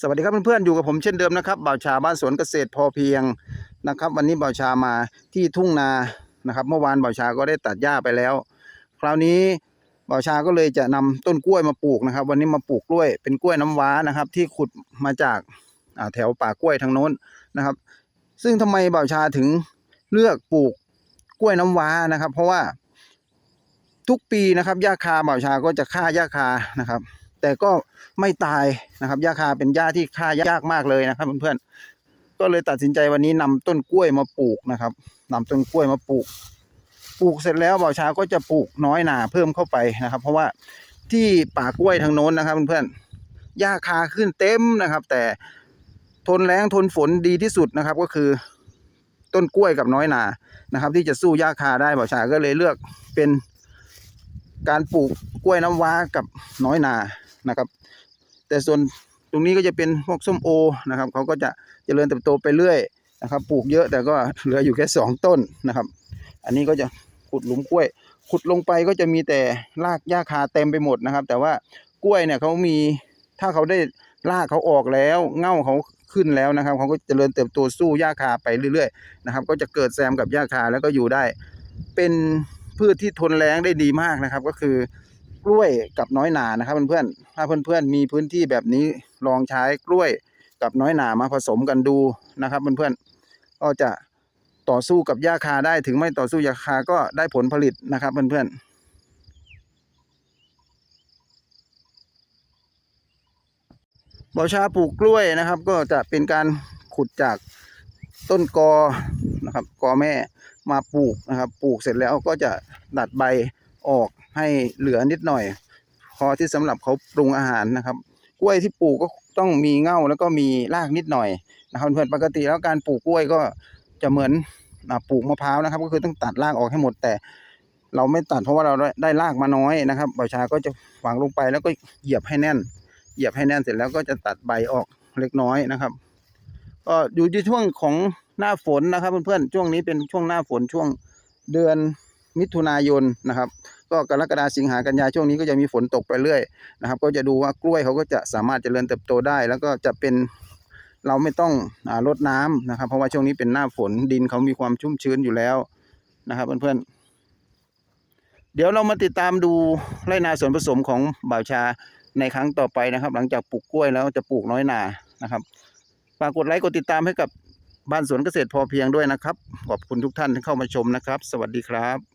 สวัสดีครับเพื่อนๆอยู่กับผมเช่นเดิมนะครับบ่าวชาบ้านสวนเกษตรพอเพียงนะครับ วันนี้บ่าวชามาที่ทุ่งนานะครับ เมื่อวานบ่าวชาก็ได้ตัดหญ้าไปแล้ว คราวนี้บ่าวชาก็เลยจะนำต้นกล้วยมาปลูกนะครับ วันนี้มาปลูกกล้วยเป็นกล้วยน้ำว้านะครับ ที่ขุดมาจากแถวป่ากล้วยทางโน้นนะครับ ซึ่งทำไมบ่าวชาถึงเลือกปลูกกล้วยน้ำว้านะครับ เพราะว่าทุกปีนะครับหญ้าคาบ่าวชาก็จะฆ่าหญ้าคานะครับ แต่ก็ไม่ตายนะครับหญ้าคาเป็นหญ้าที่ฆ่ายากมากเลยนะครับเพื่อนๆก็เลยตัดสินใจวันนี้นำต้นกล้วยมาปลูกนะครับนำต้นกล้วยมาปลูก ปลูกเสร็จแล้วบ่าวช้าก็จะปลูกน้อยหนาเพิ่มเข้าไปนะครับ เพราะว่าที่ป่ากล้วยทางโน้นนะครับเพื่อนๆหญ้าคาขึ้นเต็มนะครับ แต่ทนแรงทนฝนดีที่สุดนะครับก็คือต้นกล้วยกับน้อยหนานะครับ ที่จะสู้หญ้าคาได้บ่าวช้าก็เลยเลือกเป็นการปลูกกล้วยน้ำว้ากับน้อยนา นะครับ แต่ส่วนตรงนี้ก็จะเป็นพวกส้มโอนะครับเขาก็จะเจริญเติบโตไปเรื่อยนะครับ ปลูกเยอะแต่ก็เหลืออยู่แค่สองต้นนะครับ อันนี้ก็จะขุดหลุมกล้วย ขุดลงไปก็จะมีแต่รากหญ้าคาเต็มไปหมดนะครับ แต่ว่ากล้วยเนี่ยเขามีถ้าเขาได้รากเขาออกแล้วเง่าเขาขึ้นแล้วนะครับเขาก็เจริญเติบโตสู้หญ้าคาไปเรื่อยๆนะครับ ก็จะเกิดแซมกับหญ้าคาแล้วก็อยู่ได้ เป็นพืชที่ทนแรงได้ดีมากนะครับ ก็คือ กล้วยกับน้อยหนานะครับเพื่อนๆถ้าเพื่อนๆมีพื้นที่แบบนี้ลองใช้กล้วยกับน้อยหนามาผสมกันดูนะครับเพื่อนๆก็จะต่อสู้กับหญ้าคาได้ถึงไม่ต่อสู้หญ้าคาก็ได้ผลผลิตนะครับเพื่อนๆบอชาปลูกกล้วยนะครับ ก็จะเป็นการขุดจากต้นกอนะครับกอแม่มาปลูกนะครับ ปลูกเสร็จแล้วก็จะดัดใบออก ให้เหลือนิดหน่อย พอที่สำหรับเขาปรุงอาหารนะครับ กล้วยที่ปลูกก็ต้องมีเง่าแล้วก็มีรากนิดหน่อยนะครับเพื่อนปกติแล้วการปลูกกล้วยก็จะเหมือนปลูกมะพร้าวนะครับ ก็คือต้องตัดรากออกให้หมดแต่ เราไม่ตัดเพราะว่าเราได้ได้รากมาน้อยนะครับบ่าวชาก็จะฝังลงไปแล้วก็เหยียบให้แน่น เหยียบให้แน่นเสร็จแล้วก็จะตัดใบออกเล็กน้อยนะครับ ก็อยู่ในช่วงของหน้าฝนนะครับเพื่อนๆช่วงนี้เป็นช่วงหน้าฝนช่วงเดือนมิถุนายนนะครับ ก็กรกฎาสิงหากันยาช่วงนี้ก็จะมีฝนตกไปเรื่อยนะครับ ก็จะดูว่ากล้วยเขาก็จะสามารถเจริญเติบโตได้ แล้วก็จะเป็นเราไม่ต้องอ่ารดน้ำนะครับ เพราะว่าช่วงนี้เป็นหน้าฝนดินเขามีความชุ่มชื้นอยู่แล้วนะครับเพื่อนๆเดี๋ยวเรามาติดตามดูไรนาส่วนผสมของบ่าวชาในครั้งต่อไปนะครับ หลังจากปลูกกล้วยแล้วจะปลูกน้อยนานะครับฝากกดไลค์กดติดตามให้กับบ้านสวนเกษตรพอเพียงด้วยนะครับ ขอบคุณทุกท่านที่เข้ามาชมนะครับ สวัสดีครับ